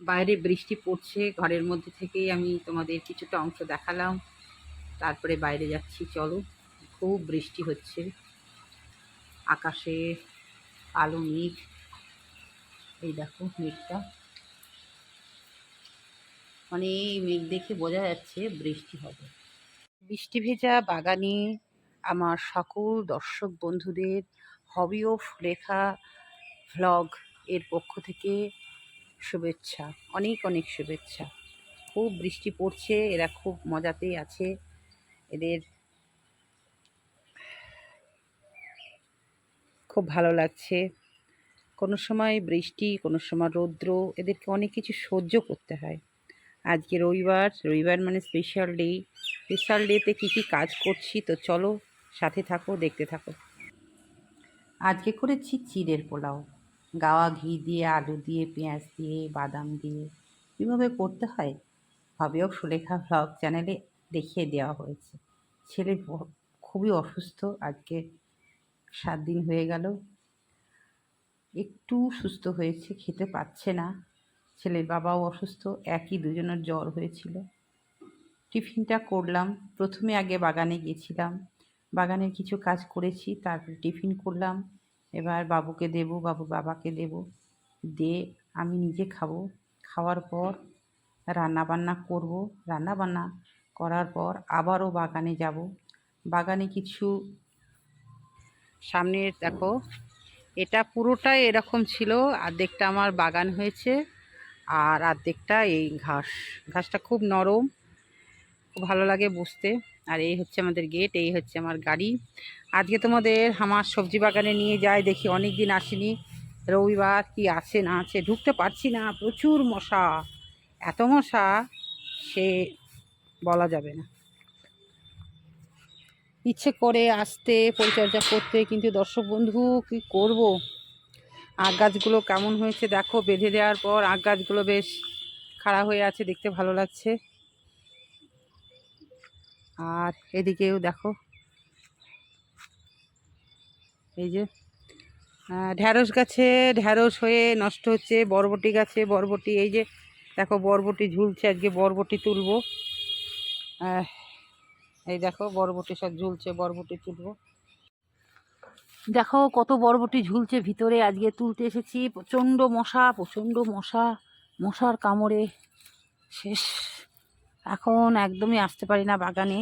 বাইরে বৃষ্টি পড়ছে, ঘরের মধ্যে থেকেই আমি তোমাদের কিছুটা অংশ দেখালাম। তারপরে বাইরে যাচ্ছি, চলো। খুব বৃষ্টি হচ্ছে। আকাশে কালো মেঘ। এই দেখো, মেঘটা। মানে এই মেঘ দেখে বোঝা যাচ্ছে বৃষ্টি হবে। বৃষ্টি ভেজা বাগানে আমার সকল দর্শক বন্ধুদের হবি অফ লেখা ভ্লগ এর পক্ষ থেকে শুভেচ্ছা, অনেক অনেক শুভেচ্ছা। খুব বৃষ্টি পড়ছে, এরা খুব মজাতেই আছে। এদের খুব ভালো লাগছে। কোনো সময় বৃষ্টি, কোনো সময় রৌদ্র, এদেরকে অনেক কিছু সহ্য করতে হয়। আজকে রবিবার রবিবার মানে স্পেশাল ডে স্পেশাল ডেতে কী কী কাজ করছি, তো চলো সাথে থাকো, দেখতে থাকো। আজকে করেছি চিড়ের পোলাও। গাওয়া ঘি দিয়ে, আলু দিয়ে, পেঁয়াজ দিয়ে, বাদাম দিয়ে কীভাবে করতে হয়। হবেও সুলেখা ভ্লগ চ্যানেলে দেখিয়ে দেওয়া হয়েছে। ছেলে খুবই অসুস্থ। আজকে সাত দিন হয়ে গেল। একটু সুস্থ হয়েছে, খেতে পাচ্ছে না। ছেলের বাবাও অসুস্থ, একই দুজনের জ্বর হয়েছিল। টিফিনটা করলাম। প্রথমে আগে বাগানে গেছিলাম বাগানের কিছু কাজ করেছি, তারপর টিফিন করলাম। এবার বাবুকে দেবো, বাবু বাবাকে দেবো। দিয়ে আমি নিজে খাব। খাওয়ার পর রান্না বান্না করব। রান্না বান্না করার পর আবারও বাগানে যাব। বাগানে কিছু সামনে দেখো, এটা পুরোটাই এরকম ছিল। অর্ধেকটা আমার বাগান হয়েছে আর অর্ধেকটা এই ঘাস। ঘাসটা খুব নরম, খুব ভালো লাগে বসতে আর এই হচ্ছে আমাদের গেট এই হচ্ছে আমার গাড়ি। আজকে তোমাদের আমার সবজি বাগানে নিয়ে যায় দেখি অনেক দিন আসিনি। রবিবার কি আছে না আছে, ঢুকতে পারছি না, প্রচুর মশা। এত মশা, সে বলা যাবে না। ইচ্ছে করে আসতে, পরিচর্যা করতে, কিন্তু দর্শক বন্ধু, কি করব? আগ গাছগুলো কেমন হয়েছে দেখো, বেঁধে দেওয়ার পর আগ গাছগুলো বেশ খাড়া হয়ে আছে, দেখতে ভালো লাগছে। আর এদিকেও দেখো। এই যে ঢ্যাঁড়স গাছে, ঢ্যাঁড়স হয়ে নষ্ট হচ্ছে, বরবটি গাছে, বরবটি, এই যে দেখো বরবটি ঝুলছে, আজকে বরবটি তুলবো। এই দেখো বরবটি সব ঝুলছে, বরবটি তুলবো। দেখো কত বরবটি ঝুলছে ভিতরে, আজকে তুলতে এসেছি প্রচণ্ড মশা প্রচণ্ড মশা, মশার কামড়ে শেষ। এখন একদমই আসতে পারি না বাগানে।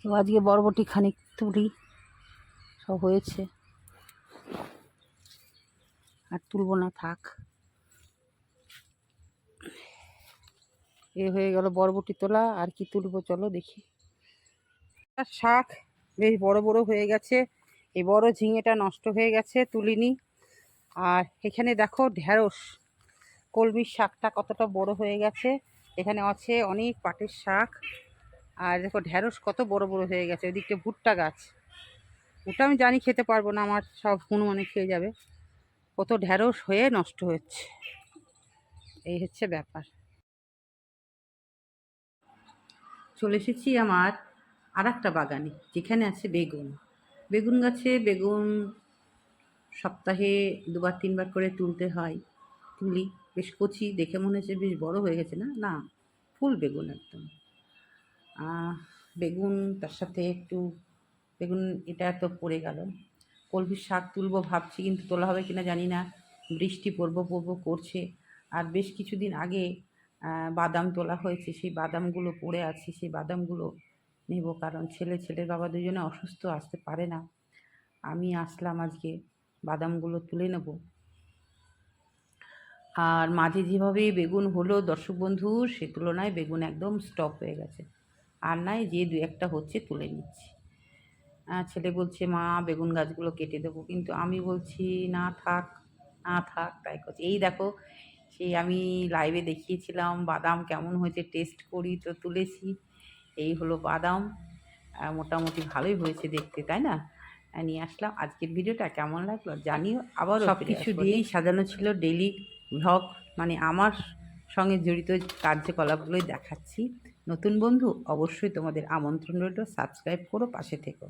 তো আজকে বরবটি খানিক তুলি, সব হয়েছে। আর তুলব না, থাক। এ হয়ে গেল বরবটি তোলা, আর কি তুলবো চলো দেখি। আর শাক বেশ বড় বড় হয়ে গেছে, এই বড় ঝিঙেটা নষ্ট হয়ে গেছে, তুলিনি। আর এখানে দেখো ঢ্যাঁড়স কলমির শাকটা কতটা বড় হয়ে গেছে। এখানে আছে অনেক পাটের শাক। আর দেখো ঢ্যাঁড়স কত বড় বড় হয়ে গেছে ওদিকটা ভুট্টা গাছ। ওটা আমি জানি খেতে পারব না, আমার সব হনুমানে খেয়ে যাবে। কত ঢ্যাঁড়স হয়ে নষ্ট হচ্ছে। এই হচ্ছে ব্যাপার। চলে এসেছি আমার আর একটা বাগানে, যেখানে আছে বেগুন। বেগুন গাছে বেগুন সপ্তাহে দুবার, তিনবার করে তুলতে হয়, তুলি। বেশ কচি, দেখে মনে হচ্ছে বেশ বড় হয়ে গেছে না? না, ফুল বেগুন একদম। বেগুন, তার সাথে একটু, বেগুন, এটা তো পড়ে গেল। কলমির শাক তুলবো ভাবছি, কিন্তু তোলা হবে কিনা জানি না। বৃষ্টি পড়ব পড়ব করছে। আর বেশ কিছুদিন আগে বাদাম তোলা হয়েছে। সেই বাদামগুলো পড়ে আছে, সেই বাদামগুলো নেব, কারণ ছেলে, ছেলের বাবা দুজনে অসুস্থ, আসতে পারে না। আমি আসলাম আজকে, বাদামগুলো তুলে নেব। আর মাঝে যেভাবে বেগুন হলো দর্শক বন্ধু সে তুলনায় বেগুন একদম স্টপ হয়ে গেছে। আর নাই যে দু একটা হচ্ছে তুলে নিচ্ছি। ছেলে বলছে মা বেগুন গাছগুলো কেটে দেবো। কিন্তু আমি বলছি না থাক না থাক তাই করছি। এই দেখো সেই আমি লাইভে দেখিয়েছিলাম বাদাম কেমন হয়েছে টেস্ট করি তো তুলেছি। এই হলো বাদাম। মোটামুটি ভালোই হয়েছে দেখতে তাই না? নিয়ে আসলাম। আজকের ভিডিওটা কেমন লাগল জানিও আবার সব কিছু দিয়েই সাজানো ছিল ডেলি ভ্লগ মানে আমার সঙ্গে জড়িত কার্যকলাপগুলোই দেখাচ্ছি। নতুন বন্ধু, অবশ্যই তোমাদের আমন্ত্রণ রইল। সাবস্ক্রাইব করো, পাশে থেকো।